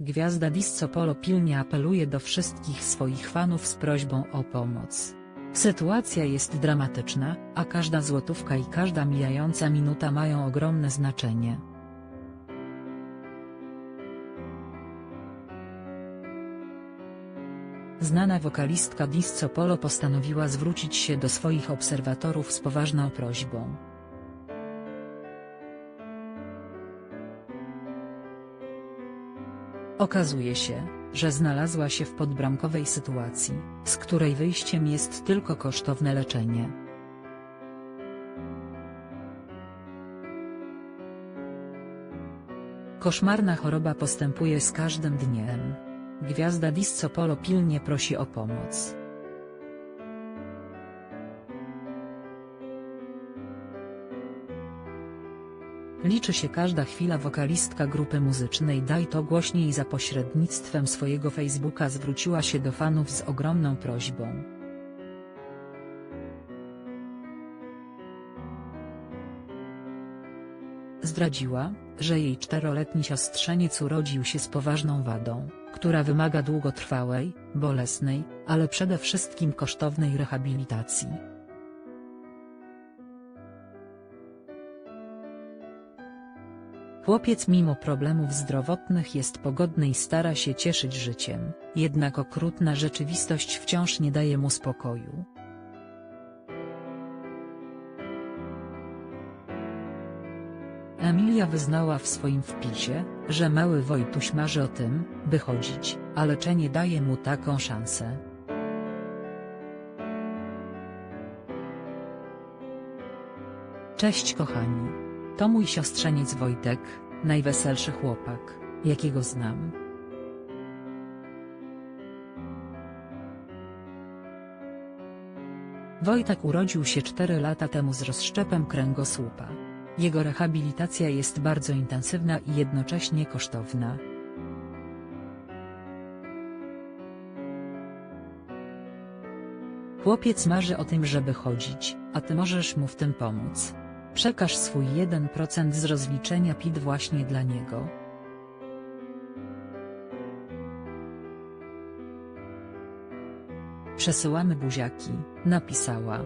Gwiazda Disco Polo pilnie apeluje do wszystkich swoich fanów z prośbą o pomoc. Sytuacja jest dramatyczna, a każda złotówka i każda mijająca minuta mają ogromne znaczenie. Znana wokalistka Disco Polo postanowiła zwrócić się do swoich obserwatorów z poważną prośbą. Okazuje się, że znalazła się w podbramkowej sytuacji, z której wyjściem jest tylko kosztowne leczenie. Koszmarna choroba postępuje z każdym dniem. Gwiazda Disco Polo pilnie prosi o pomoc. Liczy się każda chwila wokalistka grupy muzycznej Daj to głośniej za pośrednictwem swojego Facebooka zwróciła się do fanów z ogromną prośbą. Zdradziła, że jej czteroletni siostrzeniec urodził się z poważną wadą, która wymaga długotrwałej, bolesnej, ale przede wszystkim kosztownej rehabilitacji. Chłopiec mimo problemów zdrowotnych jest pogodny i stara się cieszyć życiem, jednak okrutna rzeczywistość wciąż nie daje mu spokoju. Emilia wyznała w swoim wpisie, że mały Wojtuś marzy o tym, by chodzić, a leczenie daje mu taką szansę. Cześć kochani. To mój siostrzeniec Wojtek, najweselszy chłopak, jakiego znam. Wojtek urodził się 4 lata temu z rozszczepem kręgosłupa. Jego rehabilitacja jest bardzo intensywna i jednocześnie kosztowna. Chłopiec marzy o tym żeby chodzić, a ty możesz mu w tym pomóc. Przekaż swój 1% z rozliczenia PIT właśnie dla niego. Przesyłamy buziaki, napisała.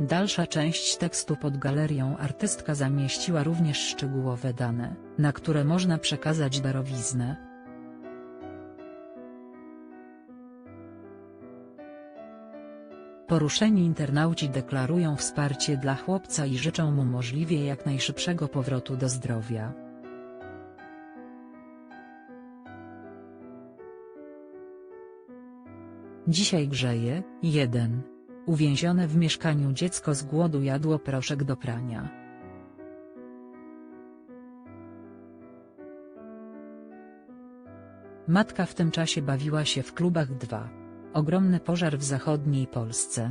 Dalsza część tekstu pod galerią artystka zamieściła również szczegółowe dane, na które można przekazać darowiznę. Poruszeni internauci deklarują wsparcie dla chłopca i życzą mu możliwie jak najszybszego powrotu do zdrowia. Dzisiaj grzeje, 1. Uwięzione w mieszkaniu dziecko z głodu jadło proszek do prania. Matka w tym czasie bawiła się w klubach 2. Ogromny pożar w zachodniej Polsce.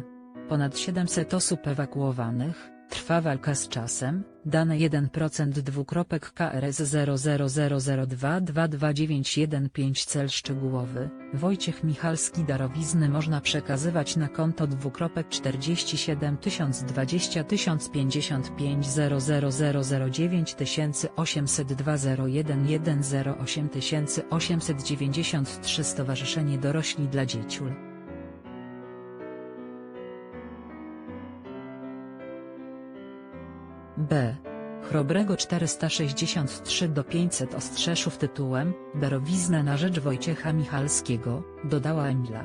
Ponad 700 osób ewakuowanych, trwa walka z czasem, dane 1% dwukropek KRS 0000222915 cel szczegółowy, Wojciech Michalski darowizny można przekazywać na konto dwukropek 47 020 1055 00009 8893 Stowarzyszenie Dorośli dla Dzieciul. B. Chrobrego 463 do 500 Ostrzeszów tytułem Darowizna na rzecz Wojciecha Michalskiego, dodała Emila.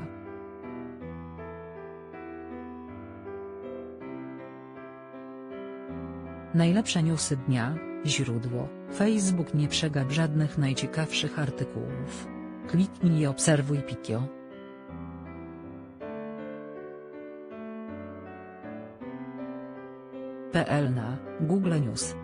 Najlepsze newsy dnia, źródło, Facebook nie przegap żadnych najciekawszych artykułów. Kliknij i obserwuj Pikio. PL na Google News